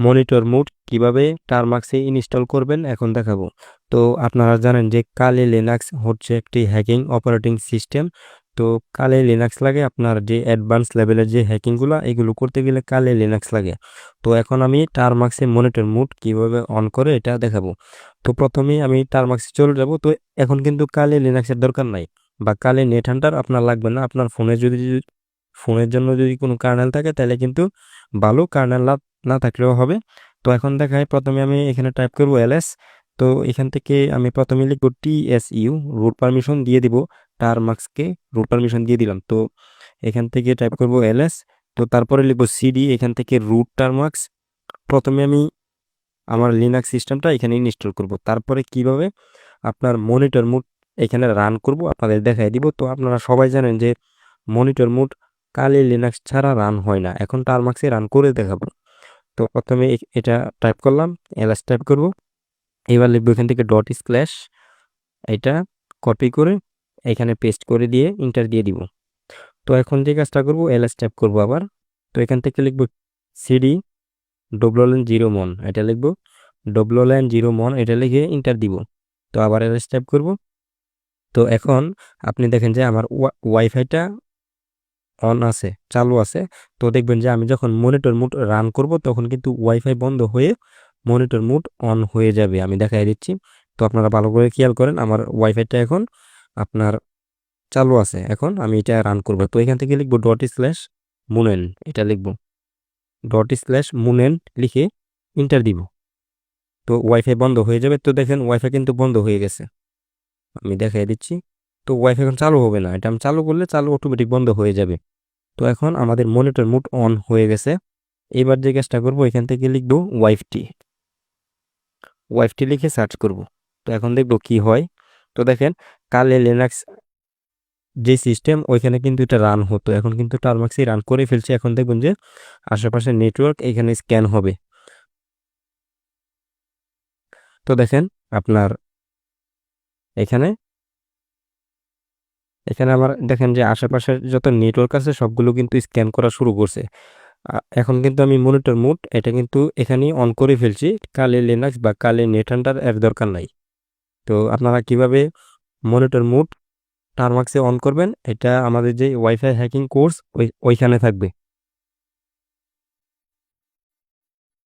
Monitor mode কীভাবে টারমাক্সে install করবেন এখন দেখাবো। তো আপনারা জানেন যে কালি লিনাক্স হচ্ছে একটি হ্যাকিং অপারেটিং সিস্টেম তো কালি লিনাক্স লাগে আপনার যে অ্যাডভান্স লেভেলের যে হ্যাকিংগুলো এগুলো করতে গেলে কালি লিনাক্স লাগে। তো এখন আমি টারমাক্সে মনিটর মুড কীভাবে অন করে এটা দেখাবো। তো প্রথমেই আমি টারমাক্সে চলে যাব। তো এখন কিন্তু কালি লিনাক্সের দরকার নাই বা কালি নেট হান্টার আপনার লাগবে না। আপনার ফোনে যদি ফোনের জন্য যদি কোনো কার্নেল থাকে, তাহলে কিন্তু ভালো কার্নেল না থাকলেও হবে। তো এখন দেখায় প্রথমে আমি এখানে টাইপ করব এলএস তো এখান থেকে আমি প্রথমে লিখব T S U root permission দিয়ে দিব টারমাক্সকে রুট পারমিশন দিয়ে দিলাম। তো এখান থেকে টাইপ করব এলএস তো তারপরে লিখব সিডি এখান থেকে রুট টারমাক্স প্রথমে আমি আমার লিনাক্স সিস্টেমটা এখানে ইনস্টল করব। তারপরে কীভাবে আপনার মনিটর মুড এখানে রান করব আপনাদের দেখাই দিব। তো আপনারা সবাই জানেন যে মনিটর মুড কালি লিনাক্স ছাড়া রান হয় না। এখন টারমাক্সে রান করে দেখাবো। তো প্রথমে এটা টাইপ করলাম এলএস টাইপ করব। এবার লিখব এখান থেকে ডট স্ল্যাশ এটা কপি করে এখানে পেস্ট করে দিয়ে ইন্টার দিয়ে দিব। তো এখন যে কাজটা করব এলএস টাইপ করব আবার। তো এখান থেকে লিখব সিডি ডব্লুএন জিরো মন এটা লিখব ডব্লুএন জিরো মন এটা লিখে ইন্টার দিব। তো আবার এলএস টাইপ করব। তো এখন আপনি দেখেন যে আমার ওয়াইফাইটা অন আছে, চালু আছে, তো দেখবেন যে আমি যখন মনিটর মুড রান করব তখন কিন্তু ওয়াইফাই বন্ধ হয়ে মনিটর মুড অন হয়ে যাবে, আমি দেখাই দিচ্ছি। তো আপনারা ভালো করে খেয়াল করেন, আমার ওয়াইফাইটা এখন আপনার চালু আছে, এখন আমি এটা রান করব। তো এখান থেকে লিখব ডট স্ল্যাশ মুনেন এটা লিখব। ডট স্ল্যাশ মুনেন লিখে ইন্টার দিব। তো ওয়াইফাই বন্ধ হয়ে যাবে, তো দেখেন ওয়াইফাই কিন্তু বন্ধ হয়ে গেছে। আমি দেখাই দিচ্ছি। তো ওয়াইফাই এখন চালু হবে না। এটা আমি চালু করলে চালু অটোমেটিক বন্ধ হয়ে যাবে। তো এখন আমাদের মনিটর মুড অন হয়ে গেছে। এবার যে কাজটা করব, এখান থেকে লিখব ওয়াইফটি ওয়াইফটি লিখে সার্চ করব। তো এখন দেখব কি হয়। তো দেখেন, কালে লিনাক্স যে সিস্টেম ওইখানে কিন্তু এটা রান হতো। এখন কিন্তু টারমাক্সই রান করে ফেলছে। এখন দেখবেন যে আশেপাশে নেটওয়ার্ক এখানে স্ক্যান হবে। তো দেখেন, আপনার এখানে এখানে আমার দেখেন যে আশেপাশের যত নেটওয়ার্ক আছে সবগুলো কিন্তু স্ক্যান করা শুরু করছে। এখন কিন্তু আমি মনিটর মুড এটা কিন্তু এখানেই অন করে ফেলছি। কালে লিনাক্স বা কালে নেটহান্টার এর দরকার নাই। তো আপনারা কীভাবে মনিটর মুড টারমাক্সে অন করবেন? এটা আমাদের যে ওয়াইফাই হ্যাকিং কোর্স ওই, ওইখানে থাকবে।